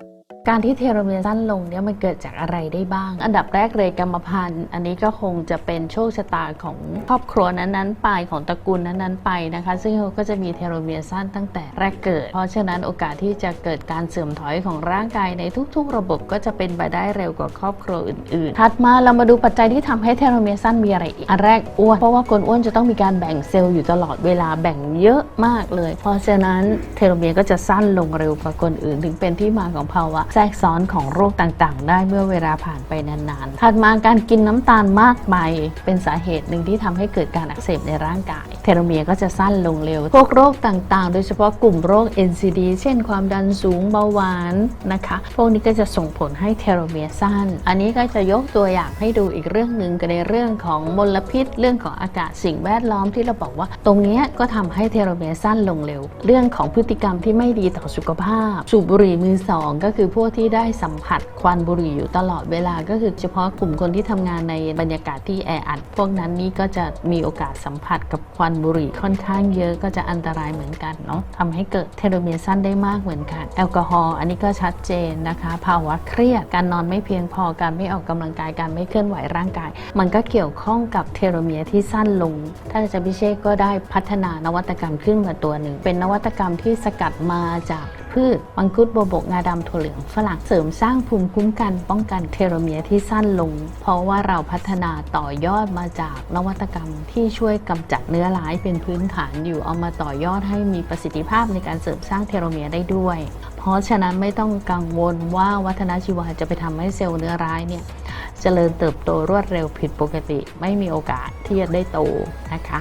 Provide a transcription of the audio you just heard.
Thank you. การที่เทโลเมียร์สั้นลงเนี่ยมันเกิดจากอะไรได้บ้าง อันดับแรกเลยกรรมพันธุ์ อันนี้ก็คงจะเป็นโชคชะตาของครอบครัวนั้นๆ ไปของตระกูลนั้นๆไปนะคะ ซึ่งเขาก็จะมีเทโลเมียร์สั้นตั้งแต่แรกเกิด เพราะฉะนั้นโอกาสที่จะเกิดการเสื่อมถอยของร่างกายในทุก ๆ ระบบก็จะเป็นไปได้เร็วกว่าครอบครัวอื่นๆ ถัดมาเรามาดูปัจจัยที่ทำให้เทโลเมียร์สั้นมีอะไรอีกอันแรกอ้วนเพราะว่าคนอ้วนจะต้องมีการแบ่งเซลล์อยู่ตลอดเวลาแบ่งเยอะมากเลย เพราะฉะนั้นเทโลเมียร์ก็จะสั้นลงเร็วกว่าคนอื่น ถึงเป็นที่มาของภาวะแทรกซ้อนของโรคต่างๆ ได้เมื่อเวลาผ่านไปนานๆ ถัดมาการกินน้ำตาลมากไปเป็นสาเหตุหนึ่งที่ทำให้เกิดการอักเสบในร่างกาย เทโลเมียร์ก็จะสั้นลงเร็ว พวกโรคต่างๆ โดยเฉพาะกลุ่มโรค NCD เช่นความดันสูงเบาหวานนะคะ พวกนี้ก็จะส่งผลให้เทโลเมียร์สั้น อันนี้ก็จะยกตัวอย่างให้ดูอีกเรื่องหนึ่งกันในเรื่องของมลพิษ เรื่องของอากาศสิ่งแวดล้อมที่เราบอกว่า ตรงนี้ก็ทำให้เทโลเมียร์สั้นลงเร็ว เรื่องของพฤติกรรมที่ไม่ดีต่อสุขภาพ สูบบุหรี่มือสองก็คือพวกที่ได้สัมผัสควันบุหรี่อยู่ตลอดเวลา ก็คือเฉพาะกลุ่มคนที่ทำงานในบรรยากาศที่แออัด พวกนั้นนี่ก็จะมีโอกาสสัมผัสกับควันบุหรี่ค่อนข้างเยอะก็จะอันตรายเหมือนกันเนาะทำให้เกิดเทโลเมียร์สั้นได้มากเหมือนกัน แอลกอฮอล์อันนี้ก็ชัดเจนนะคะ ภาวะเครียดการนอนไม่เพียงพอการไม่ออกกำลังกายการไม่เคลื่อนไหวร่างกาย มันก็เกี่ยวข้องกับเทโลเมียร์ที่สั้นลงท่านอาจารย์พิเชษก็ได้พัฒนานวัตกรรมขึ้นมาตัวหนึ่ง เป็นนวัตกรรมที่สกัดมาจาก พืชมังคุดโบบกงาดำถั่วเหลืองฝรั่งเสริมสร้างภูมิคุ้มกันป้องกันเทโลเมียร์ที่สั้นลง เพราะว่าเราพัฒนาต่อยอดมาจากนวัตกรรมที่ช่วยกำจัดเนื้อร้ายเป็นพื้นฐานอยู่เอามาต่อยอดให้มีประสิทธิภาพในการเสริมสร้างเทโลเมียร์ได้ด้วย เพราะฉะนั้นไม่ต้องกังวลว่าวัฒนชีวาจะไปทำให้เซลล์เนื้อร้ายเนี่ยเจริญเติบโตรวดเร็วผิดปกติ ไม่มีโอกาสที่จะได้โตนะคะ